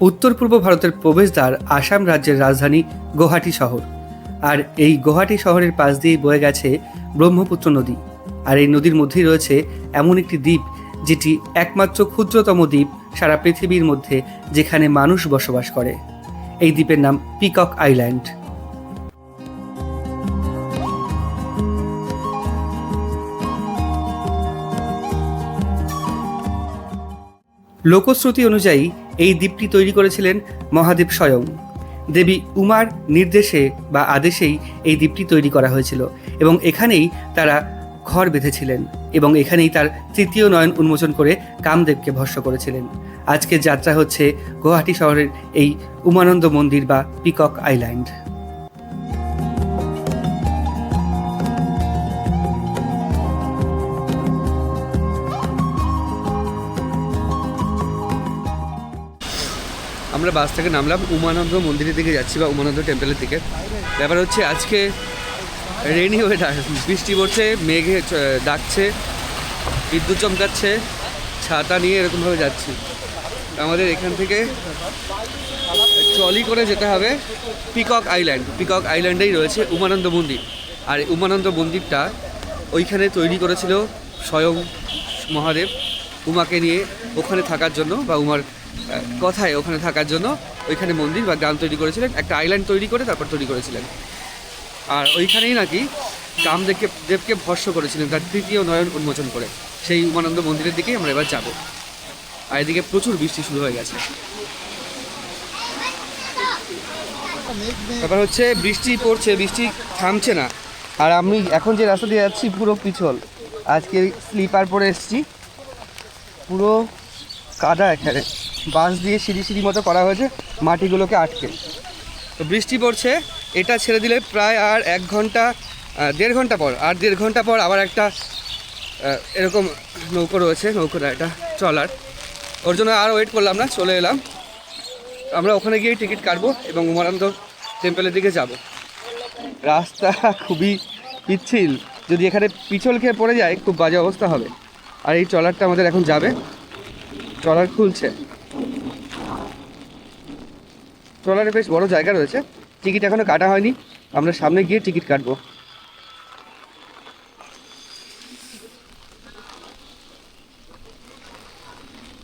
উত্তর পূর্ব ভারতের প্রবেশদ্বার আসাম রাজ্যের রাজধানী গুয়াহাটি শহর। আর এই গুয়াহাটি শহরের পাশ দিয়ে বয়ে গেছে ব্রহ্মপুত্র নদী। আর এই নদীর মধ্যেই রয়েছে এমন একটি দ্বীপ, যেটি একমাত্র ক্ষুদ্রতম দ্বীপ সারা পৃথিবীর মধ্যে যেখানে মানুষ বসবাস করে। এই দ্বীপের নাম পিকক আইল্যান্ড। লোকশ্রুতি অনুযায়ী এই দ্বীপটি তৈরি করেছিলেন মহাদেব স্বয়ং। দেবী উমার নির্দেশে বা আদেশেই এই দ্বীপটি তৈরি করা হয়েছিল এবং এখানেই তারা ঘর বেঁধেছিলেন এবং এখানেই তার তৃতীয় নয়ন উন্মোচন করে কামদেবকে ভস্য করেছিলেন। আজকের যাত্রা হচ্ছে গুয়াহাটি শহরের এই উমানন্দ মন্দির বা পিকক আইল্যান্ড। আমরা বাস থেকে নামলাম, উমানন্দ মন্দিরের দিকে যাচ্ছি বা উমানন্দ টেম্পলের দিকে। ব্যাপার হচ্ছে আজকে রেনি ওয়েদার বৃষ্টি পড়ছে, মেঘে ডাকছে, বিদ্যুৎ চমকাচ্ছে, ছাতা নিয়ে এরকমভাবে যাচ্ছি। আমাদের এখান থেকে ট্রলি করে যেতে হবে পিকক আইল্যান্ড। পিকক আইল্যান্ডেই রয়েছে উমানন্দ মন্দির। আর উমানন্দ মন্দিরটা ওইখানে তৈরি করেছিল স্বয়ং মহাদেব, উমাকে নিয়ে ওখানে থাকার জন্য বা উমার কথায় ওখানে থাকার জন্য ওইখানে মন্দির বা গ্রাম তৈরি করেছিলেন, একটা আইল্যান্ড তৈরি করে তারপর তৈরি করেছিলেন। আর ওইখানেই নাকি কামদেবকে, দেবকে ভস্য করেছিলেন তার তৃতীয় নয়ন উন্মোচন করে। সেই উমানন্দ মন্দিরের দিকেই আমরা এবার যাব। আর এদিকে প্রচুর বৃষ্টি শুরু হয়ে গেছে। ব্যাপার হচ্ছে বৃষ্টি পড়ছে, বৃষ্টি থামছে না। আর আমি এখন যে রাস্তা দিয়ে যাচ্ছি পুরো পিছল। আজকে স্লিপার পরে এসছি। পুরো কাদা এখানে। বাঁশ দিয়ে সিঁড়ি সিঁড়ি মতো করা হয়েছে, মাটিগুলোকে আটকে। তো বৃষ্টি পড়ছে, এটা ছেড়ে দিলে প্রায় আর এক ঘণ্টা দেড় ঘণ্টা পর, আর দেড় ঘণ্টা পর আবার একটা এরকম নৌকো রয়েছে নৌকোটা এটা ট্রলার। ওর জন্য আর ওয়েট করলাম না, চলে এলাম। আমরা ওখানে গিয়ে টিকিট কাটবো এবং উমানন্দ টেম্পলের দিকে যাব। রাস্তা খুবই পিচ্ছিল, যদি এখানে পিছল খেয়ে পড়ে যায়, খুব বাজে অবস্থা হবে। আর এই ট্রলারটা আমাদের এখন যাবে। ট্রলার খুলছে। ট্রলারে বেশ বড় জায়গা রয়েছে। টিকিট এখনও কাটা হয়নি। আমরা সামনে গিয়ে টিকিট কাটবো।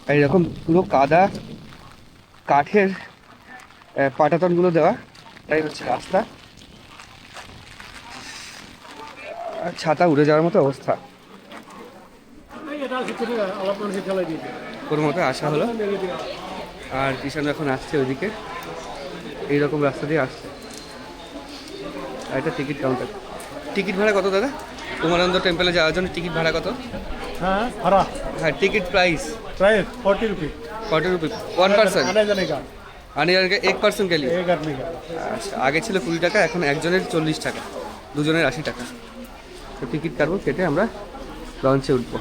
আর এরকম পুরো কাদা, কাঠের পাটাতনগুলো দেওয়া, তাই হচ্ছে রাস্তা। ছাতা উড়ে যাওয়ার মতো অবস্থা। কোনো মতো আসা হলো। আর কিষান এখন আসছে ওইদিকে। এইরকম রাস্তা দিয়ে আসছে। আর এটা টিকিট কাউন্টার টিকিট ভাড়া কত দাদা? উমানন্দ টেম্পলে যাওয়ার জন্য টিকিট ভাড়া কত? হ্যাঁ ভাড়া। হ্যাঁ ticket price price forty rupee forty rupee one person आने এক পার্সন গেলি? আচ্ছা আগে ছিল কুড়ি টাকা এখন একজনের চল্লিশ টাকা। দুজনের আশি টাকা। তো টিকিট কাটবো কেটে আমরা লঞ্চে উঠবো।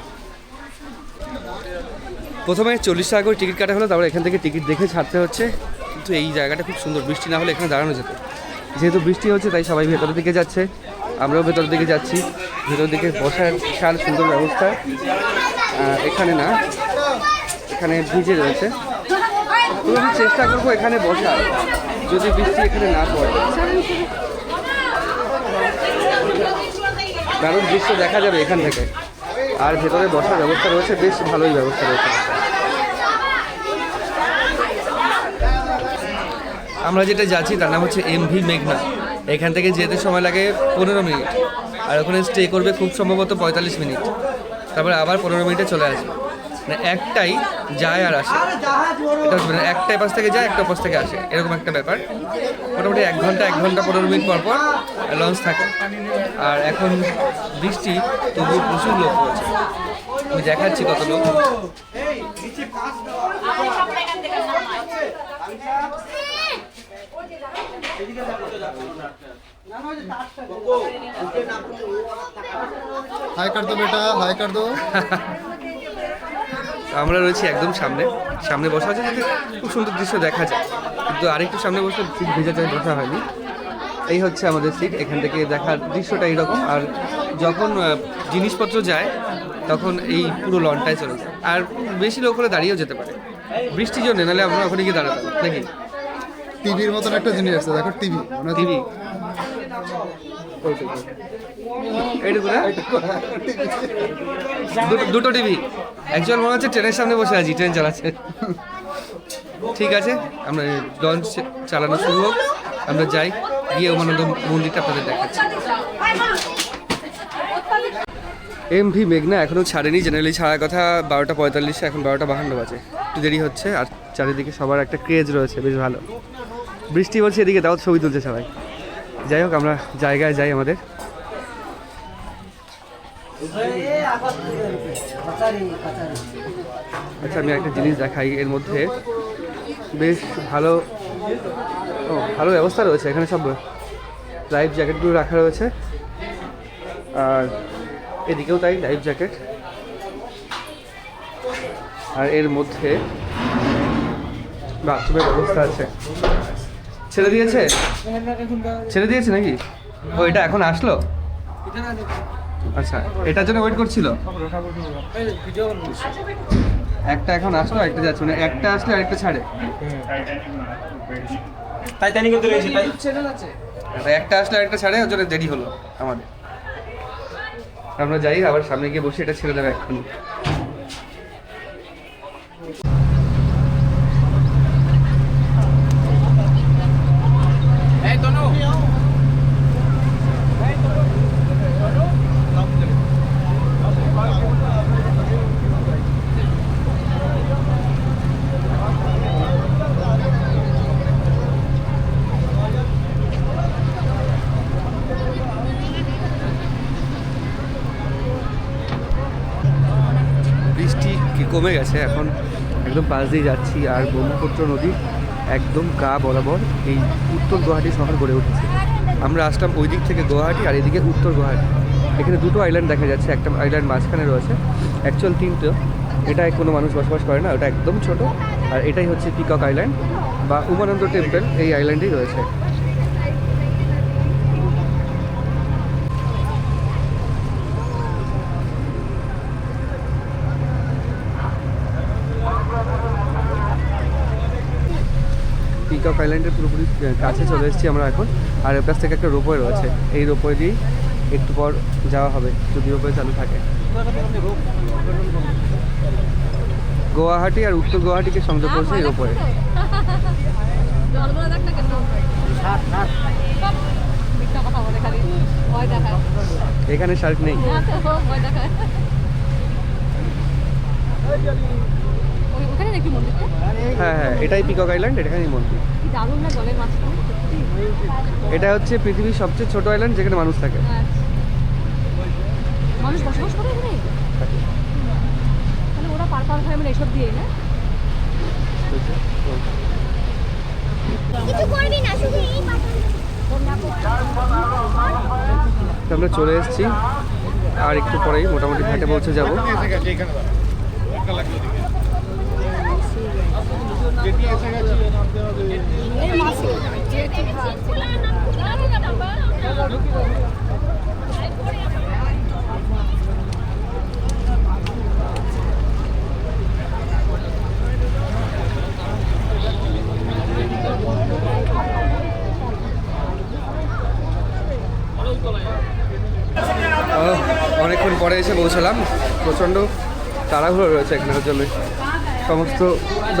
প্রথমে চল্লিশ টাকা করে টিকিট কাটা হলো তারপর এখান থেকে টিকিট দেখে ছাড়তে হচ্ছে। কিন্তু এই জায়গাটা খুব সুন্দর। বৃষ্টি না হলে এখানে দাঁড়ানো যেত। যেহেতু বৃষ্টি হচ্ছে, তাই সবাই ভেতরের দিকে যাচ্ছে। আমরাও ভেতরের দিকে যাচ্ছি। ভেতরের দিকে বসার বিশাল সুন্দর ব্যবস্থা। এখানে না, এখানে ভিজে রয়েছে। আমি চেষ্টা করব এখানে বসার, যদি বৃষ্টি এখানে না পড়ে। দারুণ দৃশ্য দেখা যাবে এখান থেকে। আর ভেতরে বসার ব্যবস্থা রয়েছে, বেশ ভালোই ব্যবস্থা রয়েছে। আমরা যেটা যাচ্ছি, তার নাম হচ্ছে এমভি মেঘনা এখান থেকে যেতে সময় লাগে পনেরো মিনিট। আর ওখানে স্টে করবে খুব সম্ভবত পঁয়তাল্লিশ মিনিট। তারপরে আবার পনেরো মিনিটে চলে আসবে। মানে একটাই যায় আর আসে। মানে একটা পাশ থেকে যায়, একটা পাশ থেকে আসে। এরকম একটা ব্যাপার। মোটামুটি এক ঘণ্টা এক ঘণ্টা পনেরো মিনিট পর পর লঞ্চ থাকে। আর এখন বৃষ্টি, তবুও প্রচুর লোক রয়েছে আমি দেখাচ্ছি কত লোক। হাই কার দো বেটা হাই কার দো আমরা রয়েছি একদম সামনে। সামনে বসা আছে খুব সুন্দর দৃশ্য দেখা যায়। কিন্তু আরেকটু সামনে বসে সিট ভেজা যায় দেখা হয়নি। এই হচ্ছে আমাদের সিট এখান থেকে দেখার দৃশ্যটা এইরকম আর যখন জিনিসপত্র যায় তখন এই পুরো লনটায় চলে যায়। আর বেশি লোক হলে দাঁড়িয়েও যেতে পারে। বৃষ্টির জন্য নাহলে আমরা ওখানে গিয়ে দাঁড়াতাম নাকি? টিভির মতন একটা জিনিস আছে দেখো টিভি। মানে টিভি। দুটো- টিভি। একজন মনে হচ্ছে ট্রেনের সামনে বসে আছি, ট্রেন চালাচ্ছে। ঠিক আছে, আমরা লঞ্চ চালানো শুরু হোক। আমরা যাই, গিয়ে উমানন্দ মন্দিরটা আপনাদের দেখাচ্ছি। এম ভি মেঘনা এখনও ছাড়েনি জেনারেলি ছাড়ার কথা বারোটা পঁয়তাল্লিশে, এখন বারোটা বাহান্ন বাজে। একটু দেরি হচ্ছে, আর চারিদিকে সবার একটা ক্রেজ রয়েছে, বেশ ভালো। বৃষ্টি বলছে এদিকে, তাও ছবি তুলছে সবাই। যাই হোক, আমরা জায়গায় যাই আমাদের। আচ্ছা আমি একটা জিনিস দেখাই এর মধ্যে। বেশ ভালো, ও, ভালো ব্যবস্থা রয়েছে। এখানে সব লাইফ জ্যাকেটগুলো রাখা রয়েছে। আর এদিকেও তাই লাইফ জ্যাকেট আর এর মধ্যে বাথরুমের ব্যবস্থা আছে। ছেড়ে দিয়েছে? ছেড়ে দিয়েছে নাকি? ও এটা এখন আসলো? আচ্ছা এটার জন্য ওয়েট করছিল? একটা এখন আসলো একটা যাচ্ছে মানে একটা আসলে আরেকটা ছাড়ে। টাইটানিকে তো রয়েছে তাই? একটা আসলে আরেকটা ছাড়ে ওর জন্য দেরি হলো আমাদের। আমরা যাই আবার সামনে গিয়ে বসে এটা ছেড়ে দেবে এখন বৃষ্টি কি কমে গেছে এখন একদম পাশ দিয়ে যাচ্ছি আর ব্রহ্মপুত্র নদী একদম গা বরাবর এই উত্তর গুয়াহাটি শহর গড়ে উঠেছে। আমরা আসলাম ওই দিক থেকে গুয়াহাটি আর এদিকে উত্তর গুয়াহাটি। এখানে দুটো আইল্যান্ড দেখা যাচ্ছে, একটা আইল্যান্ড মাঝখানে রয়েছে। অ্যাকচুয়াল তিনটে। এটায় কোনো মানুষ বসবাস করে না, ওটা একদম ছোট। আর এটাই হচ্ছে পিকক আইল্যান্ড বা উমানন্দ টেম্পল এই আইল্যান্ডেই রয়েছে। পিকক আইল্যান্ডের পুরোপুরি কাছে চলে এসেছি আমরা এখন। আর এর কাছ থেকে একটা রোপওয়ে রয়েছে। এই রোপওয়ে দিয়েই একটু পর যাওয়া হবে, যদি রোপওয়ে চালু থাকে। গুয়াহাটি আর উত্তর গুয়াহাটিকে সংযোগ করছে এই রোপওয়ে এখানে শার্ক নেই না তো ভয় দেখায় ওই- ওখানে নাকি মন্দিরটা? হ্যাঁ হ্যাঁ এটাই পিকক আইল্যান্ড এখানেই মন্দির। দারুণ না জলের মাঝখানে এটা হচ্ছে পৃথিবীর সবচেয়ে ছোট আইল্যান্ড যেখানে মানুষ থাকে। আচ্ছা। মানুষ বসবাস করে এখানে? তাহলে ওরা পার পার হয় মানে এসব দিয়েই না? কিছু করবি না শুধু এই তো আমরা চলে এসেছি। আর একটু পরেই মোটামুটি ঘাটে পৌঁছে যাব। অনেকক্ষণ পরে এসে পৌঁছালাম। প্রচণ্ড তাড়াহুড়ো রয়েছে এখানের জন্য সমস্ত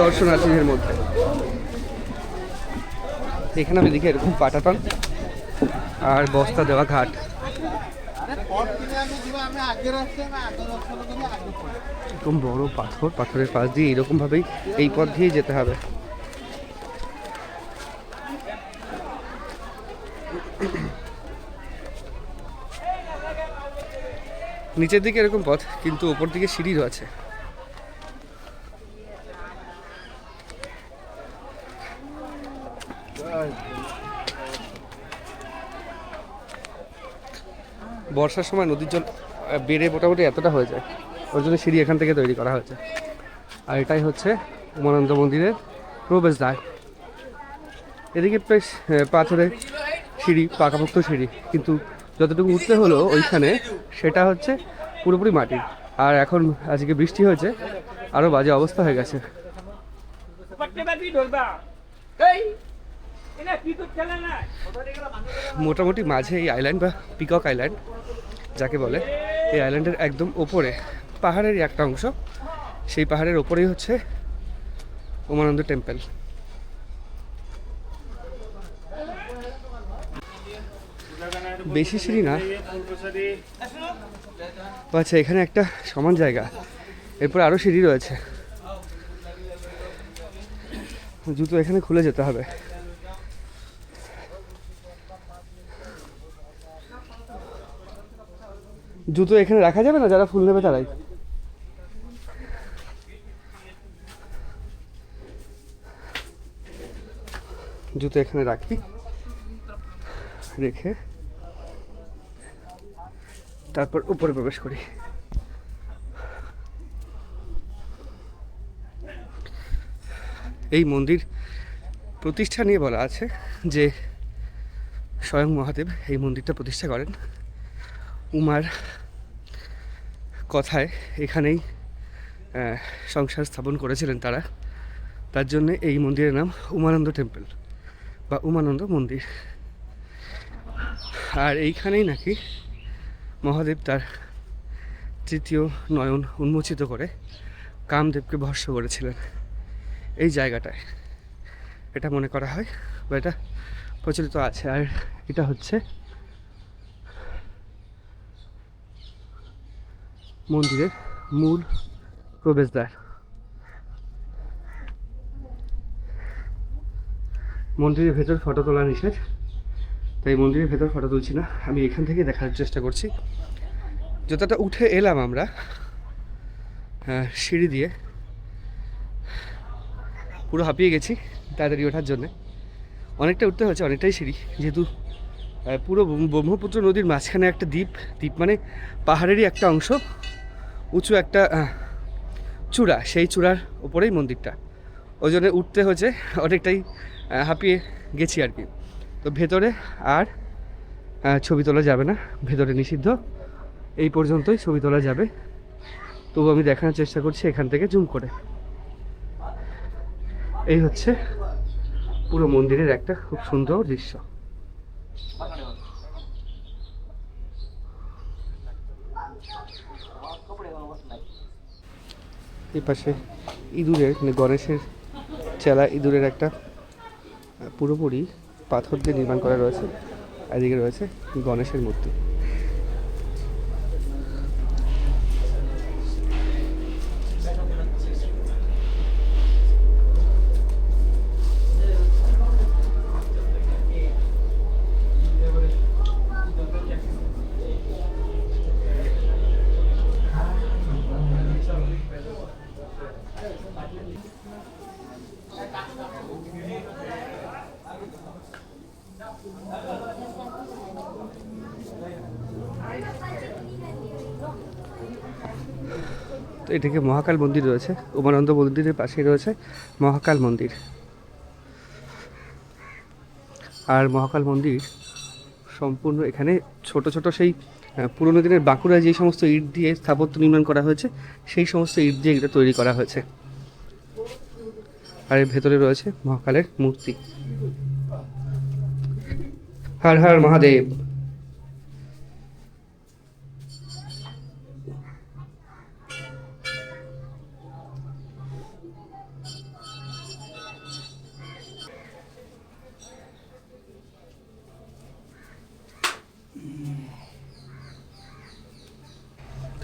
দর্শনার্থীদের মধ্যে। এখানে আমি দেখি এরকম পাটাতন আর বস্তা দেওয়া ঘাট। এরকম বড় পাথর, পাথরের পাশ দিয়ে এরকম ভাবেই এই পথ দিয়েই যেতে হবে। নিচের দিকে এরকম পথ, কিন্তু ওপর দিকে সিঁড়ি রয়েছে। বর্ষার সময় নদীর জল বেড়ে মোটামুটি এতটা হয়ে যায় ওর জন্য সিঁড়ি এখান থেকে তৈরি করা হয়েছে। আর এটাই হচ্ছে উমানন্দ মন্দিরের প্রবেশদ্বার এদিকে বেশ আহ, পাথরের সিঁড়ি পাকাপোক্ত সিঁড়ি কিন্তু যতটুকু উঠতে হলো ওইখানে সেটা হচ্ছে পুরোপুরি মাটি আর এখন আজকে বৃষ্টি হয়েছে আরও বাজে অবস্থা হয়ে গেছে। মোটামুটি মাঝে এই আইল্যান্ড বা পিকক আইল্যান্ড যাকে বলে, এই আইল্যান্ডের একদম ওপরে পাহাড়েরই একটা অংশ। সেই পাহাড়ের ওপরেই হচ্ছে উমানন্দ টেম্পল বেশি সিঁড়ি না। আচ্ছা এখানে একটা সমান জায়গা। এরপর আরও সিঁড়ি রয়েছে। জুতো এখানে খুলে যেতে হবে। জুতো এখানে রাখা যাবে না? যারা ফুল নেবে তারাই। জুতো এখানে রাখি। রেখে তারপর উপরে প্রবেশ করি। এই মন্দির প্রতিষ্ঠা নিয়ে বলা আছে যে স্বয়ং মহাদেব এই মন্দিরটা প্রতিষ্ঠা করেন। উমার কথায় এখানেই সংসার স্থাপন করেছিলেন তারা। তার জন্য এই মন্দিরের নাম উমানন্দ টেম্পল বা উমানন্দ মন্দির। আর এইখানেই নাকি মহাদেব তার তৃতীয় নয়ন উন্মোচিত করে কামদেবকে ভস্য করেছিলেন এই জায়গাটায়। এটা মনে করা হয় বা এটা প্রচলিত আছে। আর এটা হচ্ছে মন্দিরের মূল প্রবেশদ্বার। মন্দিরের ভেতর ফটো তোলা নিষেধ, তাই মন্দিরের ভেতর ফটো তুলছি না। আমি এখান থেকে দেখার চেষ্টা করছি। যতটা উঠে এলাম আমরা সিঁড়ি দিয়ে, পুরো হাঁপিয়ে গেছি তাড়াতাড়ি ওঠার জন্যে। অনেকটা উঠতে হয়েছে, অনেকটাই সিঁড়ি, যেহেতু পুরো ব্রহ্মপুত্র নদীর মাঝখানে একটা দ্বীপ দ্বীপ মানে পাহাড়েরই একটা অংশ। উঁচু একটা চূড়া, সেই চূড়ার ওপরেই মন্দিরটা। ওই জন্য উঠতে হয়েছে, অনেকটাই হাঁপিয়ে গেছি আর কি। তো ভেতরে আর ছবি তোলা যাবে না, ভেতরে নিষিদ্ধ। এই পর্যন্তই ছবি তোলা যাবে। তবু আমি দেখানোর চেষ্টা করছি এখান থেকে জুম করে। এই হচ্ছে পুরো মন্দিরের একটা খুব সুন্দর দৃশ্য। এই পাশে ইঁদুরের মানে গণেশের চেলা ইঁদুরের একটা পুরোপুরি পাথর দিয়ে নির্মাণ করা রয়েছে। এদিকে রয়েছে গণেশের মূর্তি। তো এটাকে মহাকাল মন্দির রয়েছে। উমানন্দ মন্দিরের পাশেই রয়েছে মহাকাল মন্দির। আর মহাকাল মন্দির সম্পূর্ণ এখানে ছোট ছোট সেই পুরোনো দিনের বাঁকুড়ায় যে সমস্ত ইট দিয়ে স্থাপত্য নির্মাণ করা হয়েছে, সেই সমস্ত ইট দিয়ে এটা তৈরি করা হয়েছে। আর এর ভেতরে রয়েছে মহাকালের মূর্তি। হর হর মহাদেব।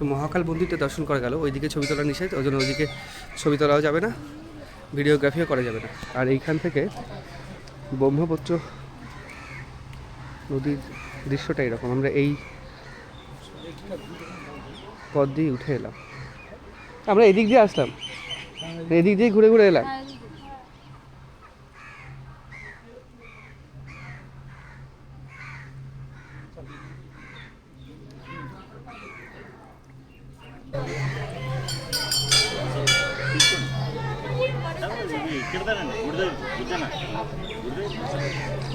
তো মহাকাল মন্দিরটা দর্শন করা গেল। ওইদিকে ছবি তোলা নিষেধ, ওই জন্য ওইদিকে ছবি তোলাও যাবে না, ভিডিওগ্রাফিও করা যাবে না। আর এইখান থেকে ব্রহ্মপুত্র নদীর দৃশ্যটা এরকম। আমরা এই পথ দিয়ে উঠে এলাম। আমরা এদিক দিয়ে আসলাম। এদিক দিয়ে ঘুরে ঘুরে এলাম।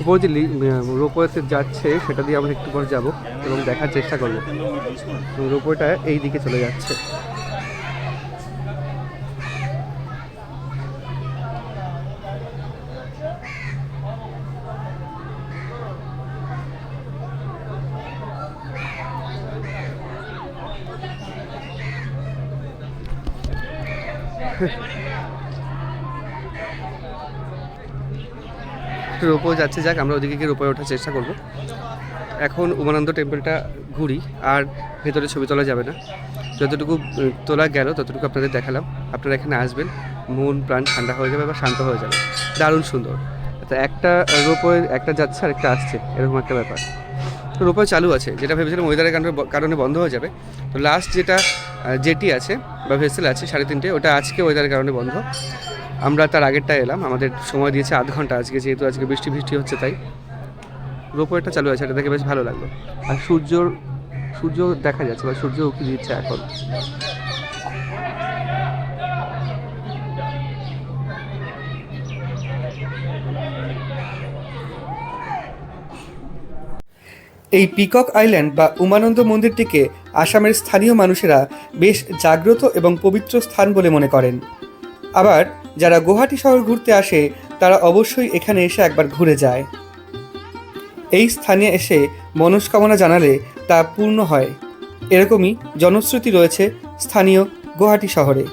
গজলি রোপওয়েতে যাচ্ছে, সেটা দিয়ে আমরা একটু পর যাব এবং দেখার চেষ্টা করব। রোপওয়েটা এই দিকে চলে যাচ্ছে। রোপও যাচ্ছে যাক, আমরা ওদিকে গিয়ে রোপে ওঠার চেষ্টা করব। এখন উমানন্দ টেম্পলটা ঘুরি, আর ভেতরে ছবি তোলা যাবে না। যতটুকু তোলা গেল, ততটুকু আপনাদের দেখালাম। আপনারা এখানে আসবেন, মন, প্রাণ ঠান্ডা হয়ে যাবে বা শান্ত হয়ে যাবে। দারুণ সুন্দর। তো একটা রোপওয়ে একটা যাচ্ছে আর একটা আসছে, এরকম একটা ব্যাপার। তো রোপওয়ে চালু আছে, যেটা ভেবেছিলাম ওয়েদারের কারণে কারণে বন্ধ হয়ে যাবে। তো লাস্ট যেটা জেটি আছে, বা ভেসেল আছে, সাড়ে তিনটে, ওটা আজকে ওয়েদারের কারণে বন্ধ। আমরা তার আগেরটা এলাম, আমাদের সময় দিয়েছে আধ ঘণ্টা, আজকে যেহেতু আজকে বৃষ্টি বৃষ্টি হচ্ছে তাই। রোপওয়েটা চালু আছে এটা দেখে বেশ ভালো লাগল। আর সূর্যর, সূর্য দেখা যাচ্ছে, বা সূর্য উঁকি দিচ্ছে এখন। এই পিকক আইল্যান্ড বা উমানন্দ মন্দিরটিকে আসামের স্থানীয় মানুষেরা বেশ জাগ্রত এবং পবিত্র স্থান বলে মনে করেন। আবার যারা গুয়াহাটি শহর ঘুরতে আসে তারা অবশ্যই এখানে এসে একবার ঘুরে যায়। এই স্থানে এসে মনস্কামনা জানালে তা পূর্ণ হয়। এরকমই জনশ্রুতি রয়েছে স্থানীয় গুয়াহাটি শহরে।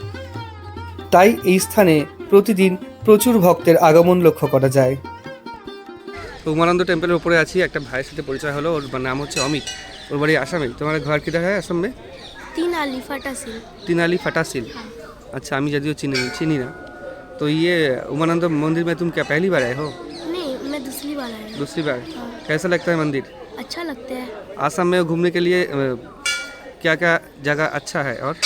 তাই এই স্থানে প্রতিদিন প্রচুর ভক্তের আগমন লক্ষ্য করা যায়। উমানন্দ টেম্পলের উপরে আছি একটা ভাইয়ের সাথে পরিচয় হলো ওর মানে নাম হচ্ছে অমিত। ওর বাড়ি আসামে। তোমার ঘর কি দেখা আসামে? তিন আলি ফাটাসিল। তিন আলি ফাটাসিল হ্যাঁ। আচ্ছা আমি যদিও চিনি চিনি না। तो ये उमानंद मंदिर में तुम क्या पहली बार आए हो? नहीं मैं दूसरी बार है। दूसरी बार? कैसा लगता है मंदिर? अच्छा लगता है। आसाम में घूमने के लिए क्या क्या जगह अच्छा है और?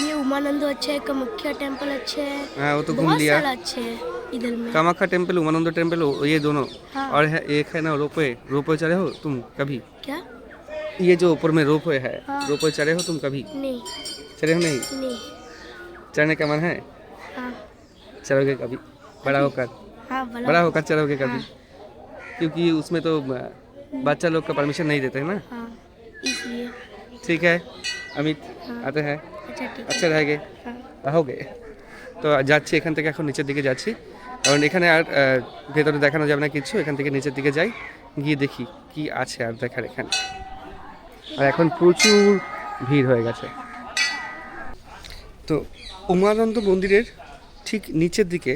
ये उमानंद अच्छा है कामाख्या टेंपल अच्छे है। हाँ वो तो घूम लिया। अच्छे है इधर में। कामाख्या टेंपल उमानंद टेंपल ये दोनों। हाँ। और है, एक है ना रोपवे। रोपवे चढ़े हो तुम कभी? क्या? ये जो ऊपर में रोपवे है हाँ। रोपवे चढ़े हो तुम कभी? नहीं। चढ़े हो नहीं? नहीं। चढ़ने का मन है? हाँ। चढ़ोगे कभी बड़ा होकर हाँ बड़ा बड़ा होकर चढ़ोगे कभी क्योंकि उसमें तो अ, बच्चा लोग का परमिशन नहीं देते हैं ना हाँ इसलिए ठीक है अमित आते हैं अच्छा ठीक है আচ্ছা रहेंगे हाँ রহোগে তো যাচ্ছি এখান থেকে এখন নিচের দিকে যাচ্ছি কারণ এখানে আর আহ, ভেতরে দেখানো যাবে না কিছু এখান থেকে নিচের দিকে যাই গিয়ে দেখি কি আছে আর দেখার এখানে আর এখন প্রচুর ভিড় হয়ে গেছে তো উমানন্দ মন্দিরের ঠিক নিচের দিকে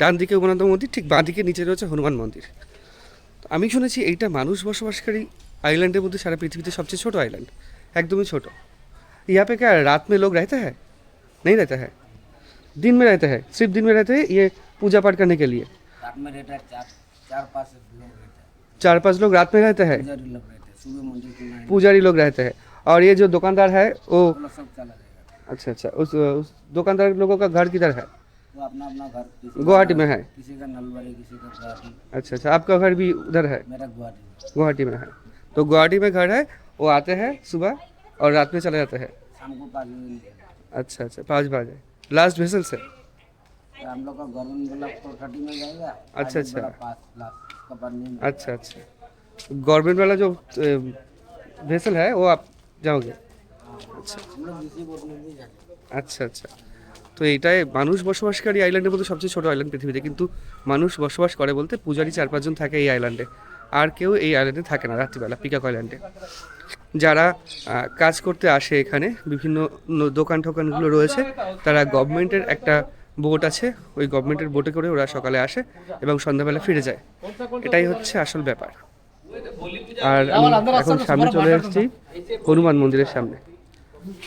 ডান দিকে উমানন্দ মন্দির ঠিক বাঁ দিকে নিচে রয়েছে হনুমান মন্দির তো আমি শুনেছি এইটা মানুষ বসবাসকারী আইল্যান্ডের মধ্যে সারা পৃথিবীতে সবচেয়ে ছোট আইল্যান্ড একদমই ছোট यहाँ पे क्या रात में लोग रहते हैं नहीं रहते हैं दिन में रहते हैं सिर्फ दिन में रहते हैं ये पूजा पाठ करने के लिए रात में रहता है चार चार पाँच लोग रहते हैं चार पांच लोग रात में रहते हैं पुजारी लोग रहते हैं सुबह मंदिर के लाइन पुजारी लोग रहते हैं और ये जो दुकानदार है वो वो लोग सब चला जाएगा अच्छा अच्छा उस, उस दुकानदार लोगों का घर किधर है वो अपना अपना घर गुवाहाटी में है? किसी का नलबाड़ी किसी का गुवाहाटी। अच्छा अच्छा आपका घर भी उधर है? मेरा गुवाहाटी में। गुवाहाटी में है। तो गुवाहाटी में घर है वो आते हैं सुबह और रात में चले जाते हैं? शाम को पाँच बजे अच्छा अच्छा पाँच बजे। लास्ट वेसल से? तो हम लोग का गवर्नमेंट वाला प्रॉपर्टी में जाएगा अच्छा, अच्छा। में अच्छा अच्छा। गवर्नमेंट वाला जो वेसल है वो आप जाओगे? अच्छा अच्छा। इसी তো এটাই মানুষ বসবাসকারী আইল্যান্ডের মধ্যে সবচেয়ে ছোটো আইল্যান্ড পৃথিবীতে। কিন্তু মানুষ বসবাস করে বলতে পূজারি চার পাঁচজন থাকে এই আইল্যান্ডে আর কেউ এই আইল্যান্ডে থাকে না রাত্রিবেলা পিকাক আইল্যান্ডে যারা কাজ করতে আসে এখানে, বিভিন্ন দোকান ঠোকানগুলো রয়েছে, তারা গভর্নমেন্টের একটা বোট আছে। ওই গভর্নমেন্টের বোটে করে ওরা সকালে আসে এবং সন্ধ্যাবেলা ফিরে যায়। এটাই হচ্ছে আসল ব্যাপার। আর আমি এখন সামনে চলে আসছি হনুমান মন্দিরের সামনে।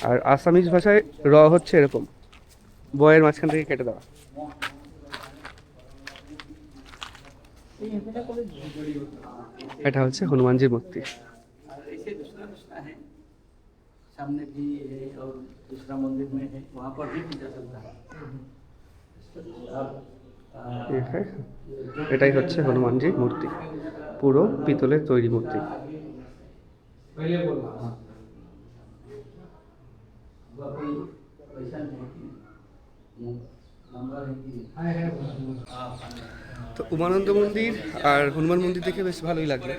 আর আসামিজ ভাষায় র হচ্ছে এরকম। বয়ের মাঝখান থেকে কেটে দেওয়া এটা হচ্ছে হনুমানজির মূর্তি सामने भी है और दूसरा मंदिर में है वहाँ पर भी पूजा चलता है अब आ, এটাই এটাই হচ্ছে হনুমানজির মূর্তি পুরো পিতলের তৈরি মূর্তি वह তো উমানন্দ মন্দির আর হনুমান মন্দির দেখে বেশ ভালোই লাগল।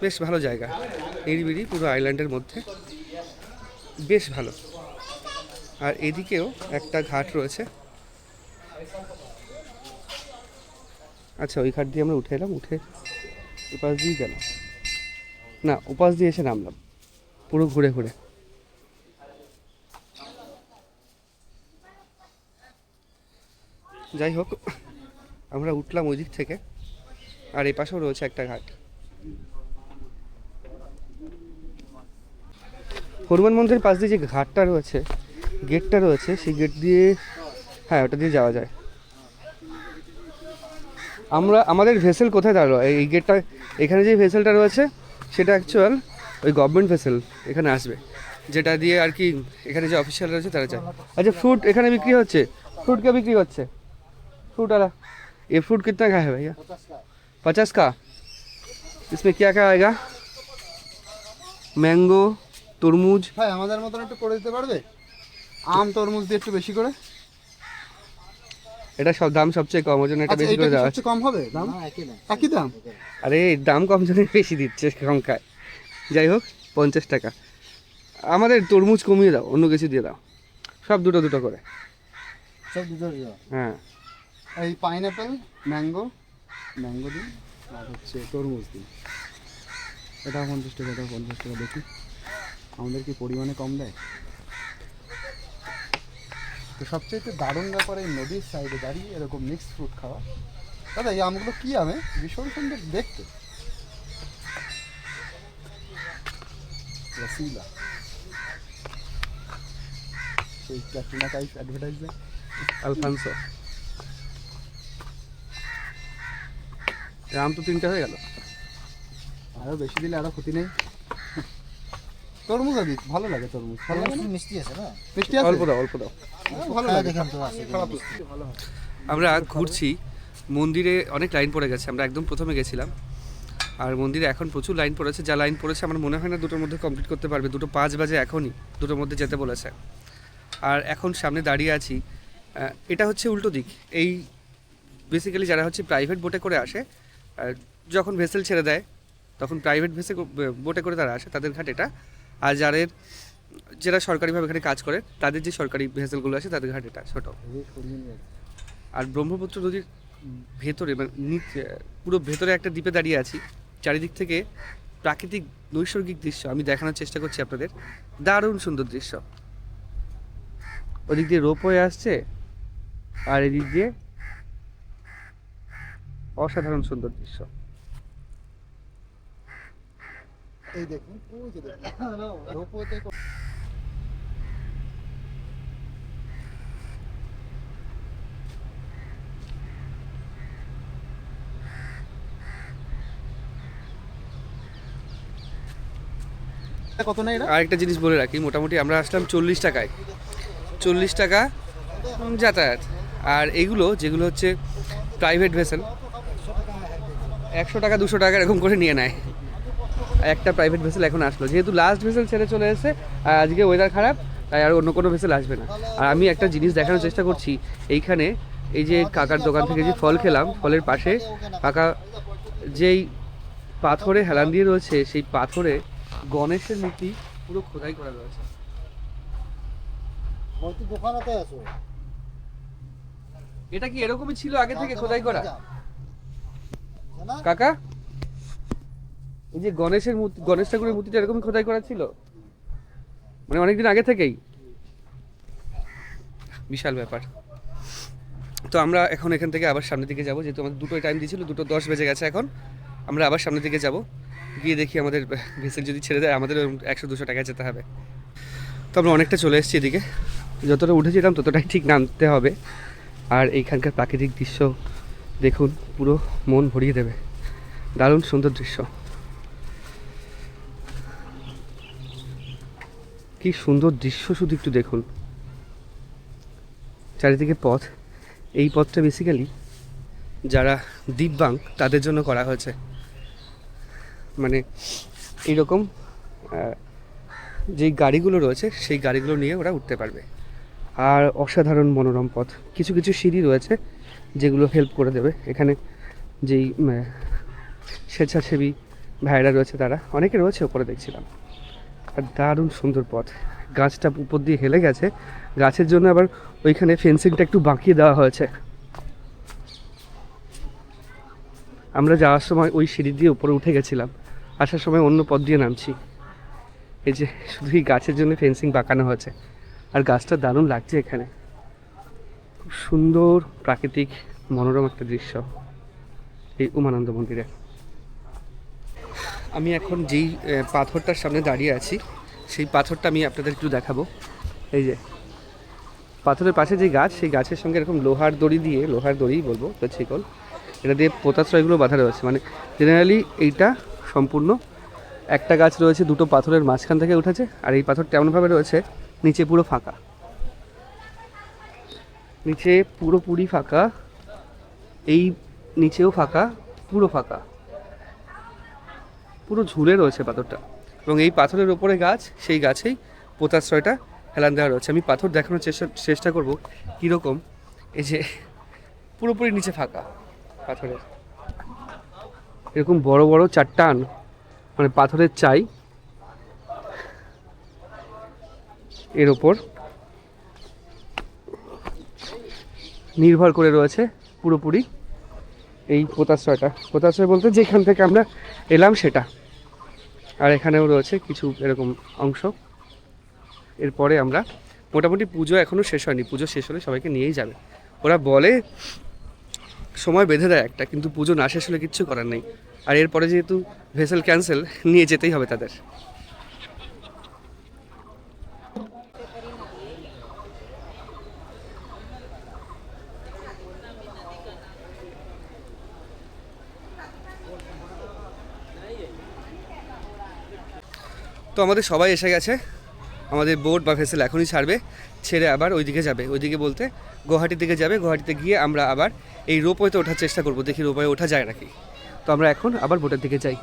বেশ ভালো জায়গা। নিরিবিড়ি পুরো আইল্যান্ডের মধ্যে। বেশ ভালো। আর এদিকেও একটা ঘাট রয়েছে। আচ্ছা ওই ঘাট দিয়ে আমরা উঠে এলাম। উঠে ওপাশ দিয়ে গেলাম। না, ওপাশ দিয়ে এসে নামলাম। পুরো ঘুরে ঘুরে। যাই হোক, আমরা উঠলাম ওই দিক থেকে, আর এ পাশেও রয়েছে একটা ঘাট। হনুমান মন্দিরের পাশ দিয়ে যে ঘাটটা রয়েছে, গেটটা রয়েছে, সেই গেট দিয়ে হ্যাঁ ওটা দিয়ে যাওয়া যায়। আমরা, আমাদের ভেসেল কোথায় দাঁড়ো এই গেটটা, এখানে যে ভেসেলটা রয়েছে, সেটা অ্যাকচুয়াল ওই গভর্নমেন্ট ভেসেল এখানে আসবে। যেটা দিয়ে আর কি, এখানে যে অফিসিয়াল রয়েছে, তারা যায়। আচ্ছা ফ্রুট এখানে বিক্রি হচ্ছে? ফ্রুটকে বিক্রি হচ্ছে? फ्रूट वाला ये फ्रूट कितना का है भैया पचास का इसमें क्या क्या आएगा मैंगो तरबूज ভাই আমাদের মতন একটু করে দিতে পারবে আম তরমুজ দিয়ে একটু বেশি করে এটা সব দাম সবচেয়ে কম ওই জন্য এটা আচ্ছা বেশি এটা করে কি দেওয়া সবচেয়ে কম হবে দাম একই দাম আরে দাম কম জন্য বেশি দিচ্ছে কম খায় যাই হোক পঞ্চাশ টাকা আমাদের তরমুজ কমিয়ে দাও অন্য কিছু দিয়ে দাও সব দুটো দুটো করে সব দুটো দেওয়া। হ্যাঁ এই পাইনঅ্যাপেল ম্যাঙ্গো ম্যাঙ্গো দিন আর হচ্ছে তরমুজ দিন এটা পঞ্চাশ টাকা এটা পঞ্চাশ টাকা, দেখি। আমাদের কি পরিমাণে কম দেয়? তো সবচেয়ে দারুণ ব্যাপার এই নদীর সাইডে দাঁড়িয়ে এরকম মিক্স ফ্রুট খাওয়া। দাদা, এই আমগুলো কি আমে ভীষণ সুন্দর দেখতে। সেই ক্যাটরিনা কাইফ অ্যাডভার্টাইজমেন্ট আলফানসো। আম তো তিনটে হয়ে গেল। আরও বেশি দিলে আরও ক্ষতি নেই। তরমুজ আদি ভালো লাগে তরমুজ। ভালো লাগে মিষ্টি আছে না? মিষ্টি আছে? অল্প দাও অল্প দাও। ভালো লাগে। দেখেন তো আছে আমরা ঘুরছি। মন্দিরে অনেক লাইন পড়ে গেছে। আমরা একদম প্রথমে গেছিলাম। আর মন্দিরে এখন প্রচুর লাইন পড়েছে। যা লাইন পড়েছে আমার মনে হয় না দুটোর মধ্যে কমপ্লিট করতে পারবে। দুটো পাঁচ বাজে এখনই। দুটোর মধ্যে যেতে বলেছে। আর এখন সামনে দাঁড়িয়ে আছি। এটা হচ্ছে উল্টো দিক। এই বেসিক্যালি যারা হচ্ছে প্রাইভেট বোটে করে আসে যখন ভেসেল ছেড়ে দেয়, তখন প্রাইভেট ভেসে বোটে করে তারা আসে, তাদের ঘাট এটা। আর যাদের, যারা সরকারিভাবে এখানে কাজ করে, তাদের যে সরকারি ভেসেলগুলো আছে, তাদের ঘাট এটা, ছোটো। আর ব্রহ্মপুত্র নদীর ভেতরে মানে পুরো ভেতরে একটা দ্বীপে দাঁড়িয়ে আছি। চারিদিক থেকে প্রাকৃতিক নৈসর্গিক দৃশ্য, আমি দেখানোর চেষ্টা করছি আপনাদের। দারুণ সুন্দর দৃশ্য। ওদিক দিয়ে রোপওয়ে আসছে, আর এদিক দিয়ে অসাধারণ সুন্দর দৃশ্য। এই দেখুন ওই যে দেখুন। রোপওয়েতে কো- এটা কত নেই এটা? আরেকটা জিনিস বলে রাখি মোটামুটি আমরা আসলাম চল্লিশ টাকায়। চল্লিশ টাকা যাতায়াত। আর এগুলো যেগুলো হচ্ছে প্রাইভেট ভেসেল একশো টাকা দুশো টাকা এরকম করে নিয়ে নেয়। একটা প্রাইভেট ভেসেল এখন আসলো। যেহেতু লাস্ট ভেসেল ছেড়ে চলে এসেছে আর আজকে ওয়েদার খারাপ তাই আর অন্য কোনো ভেসেল আসবে না। আর আমি একটা জিনিস দেখানোর চেষ্টা করছি এইখানে এই যে কাকার দোকান থেকে যে ফল খেলাম ফলের পাশে কাকা যেই পাথরে হেলান দিয়ে রয়েছে সেই পাথরে গণেশের মূর্তি পুরো খোদাই করা রয়েছে। এটা কি এরকমই ছিল আগে থেকে খোদাই করা? কাকা? এই যে গণেশের মূর্তি, গণেশ ঠাকুরের মূর্তিটা এরকমই খোদাই করা ছিল? মানে অনেকদিন আগে থেকেই? বিশাল ব্যাপার। তো আমরা এখন এখান থেকে আবার সামনের দিকে যাব, যেহেতু আমাদের দুটোই টাইম দিয়েছিল, দুটো দশ বেজে গেছে এখন। আমরা আবার সামনের দিকে যাব। গিয়ে দেখি আমাদের ভেসেল যদি ছেড়ে দেয়, আমাদের একশো দুশো টাকায় যেতে হবে। তো আমরা অনেকটা চলে এসেছি এদিকে। যতটা উঠেছিলাম, ততটাই ঠিক নামতে হবে। আর এইখানকার প্রাকৃতিক দৃশ্য দেখুন, পুরো মন ভরিয়ে দেবে। দারুণ সুন্দর দৃশ্য। কি সুন্দর দৃশ্য শুধু একটু দেখুন। চারিদিকে পথ। এই পথটা বেসিক্যালি যারা দিব্যাং, তাদের জন্য করা হয়েছে। মানে এইরকম যে গাড়িগুলো রয়েছে, সেই গাড়িগুলো নিয়ে ওরা উঠতে পারবে। আর অসাধারণ মনোরম পথ। কিছু কিছু সিঁড়ি রয়েছে। যেগুলো হেল্প করে দেবে। এখানে যেই স্বেচ্ছাসেবী ভাইরা রয়েছে তারা, অনেকে রয়েছে ওপরে দেখছিলাম। আর দারুণ সুন্দর পথ। গাছটা উপর দিয়ে হেলে গেছে। গাছের জন্য আবার ওইখানে ফেন্সিংটা একটু বাঁকিয়ে দেওয়া হয়েছে। আমরা যাওয়ার সময় ওই সিঁড়ি দিয়ে উপরে উঠে গেছিলাম। আসার সময় অন্য পথ দিয়ে নামছি। এই যে শুধু এই গাছের জন্য ফেন্সিং বাঁকানো হয়েছে। আর গাছটা দারুণ লাগছে এখানে। সুন্দর প্রাকৃতিক মনোরম একটা দৃশ্য এই উমানন্দ মন্দিরে। আমি এখন যেই পাথরটার সামনে দাঁড়িয়ে আছি, সেই পাথরটা আমি আপনাদের একটু দেখাবো। এই যে, পাথরের পাশে যে গাছ, সেই গাছের সঙ্গে এরকম লোহার দড়ি দিয়ে, লোহার দড়িই বলব তো ছিকল, এটা দিয়ে পোতাশ্রয়গুলো বাঁধা রয়েছে। মানে জেনারেলি এইটা সম্পূর্ণ একটা গাছ রয়েছে, দুটো পাথরের মাঝখান থেকে উঠেছে, আর এই পাথরটা এমনভাবে রয়েছে, নিচে পুরো ফাঁকা। নিচে পুরোপুরি ফাঁকা, এই নিচেও ফাঁকা, পুরো ফাঁকা। পুরো ঝুলে রয়েছে পাথরটা এবং এই পাথরের ওপরে গাছ, সেই গাছেই পোতাশ্রয়টা হেলান দেওয়া রয়েছে। আমি পাথর দেখানোর চেষ্টা চেষ্টা করব কীরকম। এই যে পুরোপুরি নিচে ফাঁকা পাথরের। এরকম বড় বড় চারটান মানে পাথরের চাই। এর ওপর নির্ভর করে রয়েছে পুরোপুরি এই পোতাশ্রয়টা। পোতাশ্রয় বলতে যেখান থেকে আমরা এলাম সেটা। আর এখানেও রয়েছে কিছু এরকম অংশ। এরপরে আমরা মোটামুটি পুজো এখনও শেষ হয়নি, পুজো শেষ হলে সবাইকে নিয়েই যাবে। ওরা বলে সময় বেঁধে দেয় একটা, কিন্তু পুজো না শেষ হলে কিচ্ছু করার নেই। আর এরপরে যেহেতু ভেসেল ক্যান্সেল, নিয়ে যেতেই হবে তাদের। তো আমাদের সবাই এসে গেছে। আমাদের বোট বা ভেসেল এখনই ছাড়বে, ছেড়ে আবার ওইদিকে যাবে। ওইদিকে বলতে গুয়াহাটির দিকে যাবে, গুয়াহাটিতে গিয়ে আমরা আবার এই রোপওয়েতে ওঠার চেষ্টা করব। দেখি রোপওয়ে ওঠা যায় নাকি। তো আমরা এখন আবার বোটের দিকে যাই।